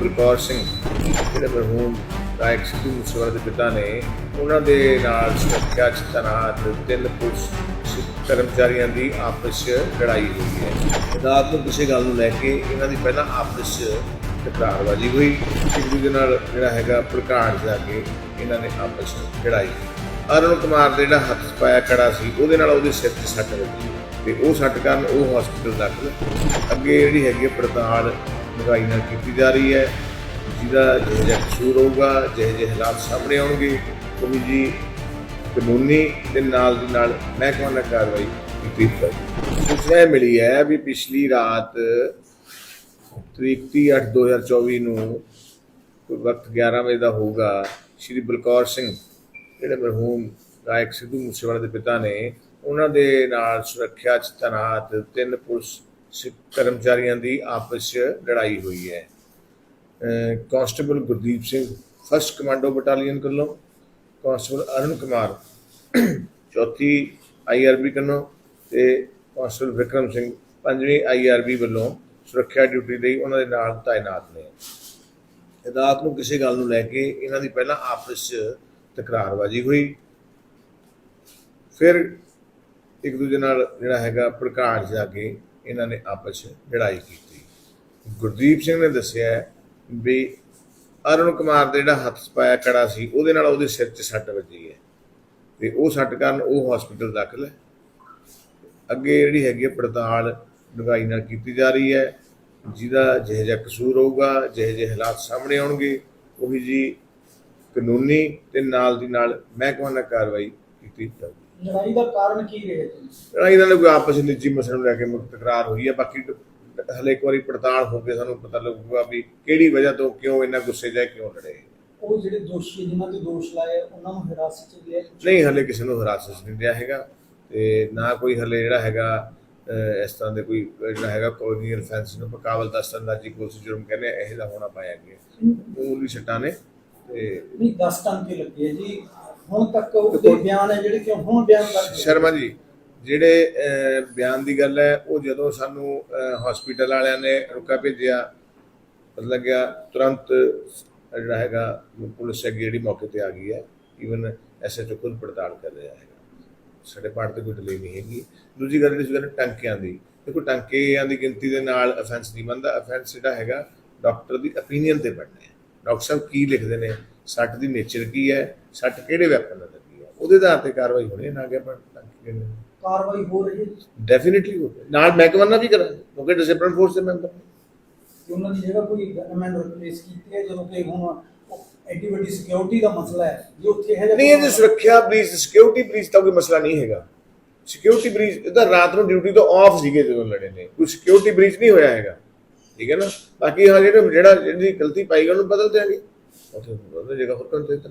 ਬਲਕੌਰ ਸਿੰਘ, ਜਿਹੜੇ ਮਰਹੂਮ ਗਾਇਕ ਸਿੱਧੂ ਮੂਸੇਵਾਲੇ ਦੇ ਪਿਤਾ ਨੇ, ਉਹਨਾਂ ਦੇ ਨਾਲ ਸੁਰੱਖਿਆ ਚ ਤੈਨਾਤ ਤਿੰਨ ਪੁਲਿਸ ਕਰਮਚਾਰੀਆਂ ਦੀ ਆਪਸ 'ਚ ਲੜਾਈ ਹੋਈ ਹੈ। ਰਾਤ ਨੂੰ ਕਿਸੇ ਗੱਲ ਨੂੰ ਲੈ ਕੇ ਇਹਨਾਂ ਦੀ ਪਹਿਲਾਂ ਆਪਸ 'ਚ ਤਕਰਾਰਬਾਜ਼ੀ ਹੋਈ, ਇੱਕ ਦੂਜੇ ਨਾਲ ਜਿਹੜਾ ਹੈਗਾ ਭੜਕਾੜ ਜਾ ਕੇ ਇਹਨਾਂ ਨੇ ਆਪਸ 'ਚ ਲੜਾਈ। ਅਰੁਣ ਕੁਮਾਰ ਦੇ ਜਿਹੜਾ ਹੱਥ 'ਚ ਪਾਇਆ ਕੜਾ ਸੀ, ਉਹਦੇ ਨਾਲ ਉਹਦੇ ਸਿਰ 'ਤੇ ਸੱਟ ਲੱਗੀ ਤੇ ਉਹ ਸੱਟ ਕਾਰਨ ਉਹ ਹਸਪੀਟਲ ਦਾਖਲ। ਅੱਗੇ ਜਿਹੜੀ ਹੈਗੀ ਹੈ ਪੜਤਾਲ ਮਹਿੰਗਾਈ ਨਾਲ ਕੀਤੀ ਜਾ ਰਹੀ ਹੈ। ਜਿਹਦਾ ਜਿਹੋ ਕਸੂਰ ਹੋਊਗਾ, ਜਿਹੋ ਜਿਹੇ ਹਾਲਾਤ ਸਾਹਮਣੇ ਆਉਣਗੇ, ਉਹ ਜੀ ਕਾਨੂੰਨੀ ਦੇ ਨਾਲ ਦੀ ਨਾਲ ਮਹਿਕਮਾ ਨਾਲ ਕਾਰਵਾਈ ਕੀਤੀ ਜਾਵੇਗੀ ਸੂਚਨਾ ਮਿਲੀ ਹੈ ਵੀ ਪਿਛਲੀ ਰਾਤ ਤਰੀਕ 8 2024 ਨੂੰ ਵਕਤ 11 ਵਜੇ ਦਾ ਹੋਊਗਾ, ਸ਼੍ਰੀ ਬਲਕੌਰ ਸਿੰਘ, ਜਿਹੜੇ ਮਰਹੂਮ ਗਾਇਕ ਸਿੱਧੂ ਮੂਸੇਵਾਲੇ ਦੇ ਪਿਤਾ ਨੇ, ਉਹਨਾਂ ਦੇ ਨਾਲ ਸੁਰੱਖਿਆ ਚ ਤੈਨਾਤ ਤਿੰਨ ਪੁਲਿਸ ਕਰਮਚਾਰੀਆਂ ਦੀ ਆਪਸ 'ਚ ਲੜਾਈ ਹੋਈ ਹੈ। ਅਹ constable Gurdeep Singh first commando battalion ਕੋਲੋਂ, ਕਾਂਸਟੇਬਲ ਅਰੁਣ ਕੁਮਾਰ ਚੌਥੀ ਆਈਆਰਬੀ ਵੱਲੋਂ ਤੇ ਕਾਂਸਟੇਬਲ ਵਿਕਰਮ ਸਿੰਘ ਪੰਜਵੀਂ ਆਈਆਰਬੀ ਵੱਲੋਂ ਸੁਰੱਖਿਆ ਡਿਊਟੀ ਲਈ ਉਹਨਾਂ ਦੇ ਨਾਲ ਤਾਇਨਾਤ ਨੇ। ਰਾਤ ਨੂੰ ਕਿਸੇ ਗੱਲ ਨੂੰ ਲੈ ਕੇ ਇਹਨਾਂ ਦੀ ਪਹਿਲਾਂ ਆਪਸ 'ਚ ਤਕਰਾਰਬਾਜ਼ੀ ਹੋਈ। ਫਿਰ ਇੱਕ ਦੂਜੇ ਨਾਲ ਜਿਹੜਾ ਹੈਗਾ ਭੜਕਾੜ ਜਾ ਕੇ ਇਹਨਾਂ ਨੇ ਆਪਸ 'ਚ ਲੜਾਈ ਕੀਤੀ। ਗੁਰਦੀਪ ਸਿੰਘ ਨੇ ਦੱਸਿਆ ਵੀ ਅਰੁਣ ਕੁਮਾਰ ਦੇ ਜਿਹੜਾ ਹੱਥ ਪਾਇਆ ਕੜਾ ਸੀ, ਉਹਦੇ ਨਾਲ ਉਹਦੇ ਸਿਰ 'ਚ ਸੱਟ ਵੱਜੀ ਹੈ। ਤੇ ਉਹ ਸੱਟ ਕਾਰਨ ਉਹ ਹਸਪੀਟਲ ਦਾਖਲ ਹੈ। ਅੱਗੇ ਜਿਹੜੀ ਹੈਗੀ ਹੈ ਪੜਤਾਲ ਡੂੰਘਾਈ ਨਾਲ ਕੀਤੀ ਜਾ ਰਹੀ ਹੈ। ਜਿਹਦਾ ਜਿਹੋ ਜਿਹਾ ਕਸੂਰ ਹੋਊਗਾ, ਜਿਹੋ ਜਿਹੇ ਹਾਲਾਤ ਸਾਹਮਣੇ ਆਉਣਗੇ, ਉਹੀ ਜੀ ਕਾਨੂੰਨੀ ਤੇ ਨਾਲ ਦੀ ਨਾਲ ਮਹਿਕਮਾ ਨਾਲ ਕਾਰਵਾਈ ਕੀਤੀ ਜਾਊਗੀ ਲੜਾਈ ਦਾ ਕਾਰਨ ਕੀ ਰਿਹਾ ਲੜਾਈ ਨਾਲ ਕੋਈ ਆਪਸ ਵਿੱਚ ਨਿੱਜੀ ਮਸਲੇ ਨੂੰ ਲੈ ਕੇ ਮੁੱਖ ਤਕਰਾਰ ਹੋਈ ਹੈ ਬਾਕੀ ਹਲੇ ਇੱਕ ਵਾਰੀ ਪੜਤਾਲ ਹੋ ਕੇ ਸਾਨੂੰ ਪਤਾ ਲੱਗੂਗਾ ਵੀ ਕਿਹੜੀ ਵਜ੍ਹਾ ਤੋਂ ਕਿਉਂ ਇੰਨਾ ਗੁੱਸੇ ਜਾਏ ਕਿਉਂ ਲੜੇ। ਉਹ ਜਿਹੜੇ ਦੋਸ਼ੀ ਜਿਨ੍ਹਾਂ ਤੇ ਦੋਸ਼ ਲਾਏ ਉਹਨਾਂ ਨੂੰ ਹਿਰਾਸਤ 'ਚ ਲਿਆ ਨਹੀਂ ਹਲੇ ਕਿਸੇ ਨੂੰ ਹਿਰਾਸਤ 'ਚ ਨਹੀਂ ਲਿਆ ਹੈਗਾ ਤੇ ਨਾ ਕੋਈ ਹਲੇ ਜਿਹੜਾ ਹੈਗਾ ਇਸ ਤਰ੍ਹਾਂ ਦੇ ਕੋਈ ਜਿਹੜਾ ਹੈਗਾ ਕੋਲੋਨੀਅਲ ਫੈਂਸ ਨੂੰ ਪਕਾਵਲ ਦਸਤਨਦਾਜੀ ਕੋਸ਼ਿਸ਼ ਜੁਰਮ ਕਹਿੰਦੇ ਇਹ ਦਾ ਹੋਣਾ ਪਾਇਆ ਗਿਆ। ਮੂਲੀ ਸੱਟਾਂ ਨੇ ਤੇ ਨਹੀਂ 10 ਟੰਕੇ ਲੱਗੇ ਆ ਜੀ। ਹੁਣ ਤੱਕ ਉਹਦੇ ਬਿਆਨ ਹੈ ਜਿਹੜੇ ਕਿ ਹੁਣ ਬਿਆਨ ਕਰ ਸ਼ਰਮਾ ਜੀ ਜਿਹੜੇ ਬਿਆਨ ਦੀ ਗੱਲ ਹੈ ਉਹ ਜਦੋਂ ਸਾਨੂੰ ਹਸਪੀਟਲ ਵਾਲਿਆਂ ਨੇ ਰੁਕਾ ਭੇਜਿਆ ਪਤਾ ਲੱਗਿਆ ਤੁਰੰਤ ਜਿਹੜਾ ਹੈਗਾ ਪੁਲਿਸ ਅੱਗੇ ਜਿਹੜੀ ਮੌਕੇ ਤੇ ਆ ਗਈ ਹੈ ਈਵਨ ਐਸਐਚਓ ਖੁਦ ਪੜਤਾਲ ਕਰ ਰਿਹਾ ਹੈਗਾ। ਸਾਡੇ ਪਾਰਟ ਤੇ ਕੋਈ ਡਿਲੇ ਨਹੀਂ ਹੈਗੀ। ਦੂਜੀ ਗੱਲ ਜਿਹੜੀ ਗੱਲ ਟੰਕਿਆਂ ਦੀ ਦੇਖੋ ਟੰਕਿਆਂ ਦੀ ਗਿਣਤੀ ਦੇ ਨਾਲ ਅਫੈਂਸ ਨਹੀਂ ਬਣਦਾ ਅਫੈਂਸ ਜਿਹੜਾ ਹੈਗਾ ਡਾਕਟਰ ਦੀ opinion ਤੇ ਬਣਨਾ ਹੈ। ਡਾਕਟਰ ਸਾਹਿਬ ਕੀ ਲਿਖਦੇ ਨੇ? ਸੱਟ ਦੀ ਨੇਚਰ ਕੀ ਹੈ? ਸੱਟ ਕਿਹੜੇ ਵੈਪਨ ਨਾਲ ਲੱਗੀ ਹੈ? ਉਹਦੇ ਆਧਾਰ ਤੇ ਕਾਰਵਾਈ ਹੋਣੀ ਹੈ ਨਾ ਕਿ ਆਪਾਂ ਕਾਰਵਾਈ ਹੋ ਰਹੀ ਹੈ ਡੈਫੀਨਿਟਲੀ ਹੋਵੇ ਨਾਲ ਮਹਿਕਮਾ ਨਾਲ ਵੀ ਕਰਾਂਗੇ ਕਿਉਂਕਿ ਡਿਸਪਲਿਨ ਫੋਰਸ ਦੇ ਮੈਂਬਰ ਉਹਨਾਂ ਦੀ ਜਗ੍ਹਾ ਕੋਈ ਗਨਮੈਨ ਰਿਪਲੇਸ ਕੀਤੀ ਹੈ ਜਦੋਂ ਕਿ ਹੁਣ ਐਡੀ ਵੱਡੀ ਸਿਕਿਉਰਿਟੀ ਦਾ ਮਸਲਾ ਹੈ ਜੇ ਉੱਥੇ ਹੈ ਨਹੀਂ ਇਹ ਜੀ ਸੁਰੱਖਿਆ ਬ੍ਰੀਚ ਸਿਕਿਉਰਿਟੀ ਬ੍ਰੀਚ ਤਾਂ ਕੋਈ ਮਸਲਾ ਨਹੀਂ ਹੈਗਾ। ਸਿਕਿਉਰਿਟੀ ਬ੍ਰੀਚ ਇਹ ਤਾਂ ਰਾਤ ਨੂੰ ਡਿਊਟੀ ਤੋਂ ਆਫ ਸੀਗੇ ਜਦੋਂ ਲੜੇ ਨੇ। ਕੋਈ ਸਿਕਿਉਰਿਟੀ ਬ੍ਰੀਚ ਨਹੀਂ ਹੋਇਆ ਹੈਗਾ। ਠੀਕ ਹੈ ਨਾ? ਬਾਕੀ ਹਾਂ ਜਿਹੜੇ ਜਿਹੜਾ ਜਿਹਦੀ ਗਲਤੀ ਪਾਈ ਗਈ, ਉਹਨੂੰ ਬਦਲ ਦਿਆਂਗੇ। ਉੱਥੇ ਉਹਦੀ ਜਗ੍ਹਾ ਹੋਰ ਕੰਟਰੋਲ ਕਰ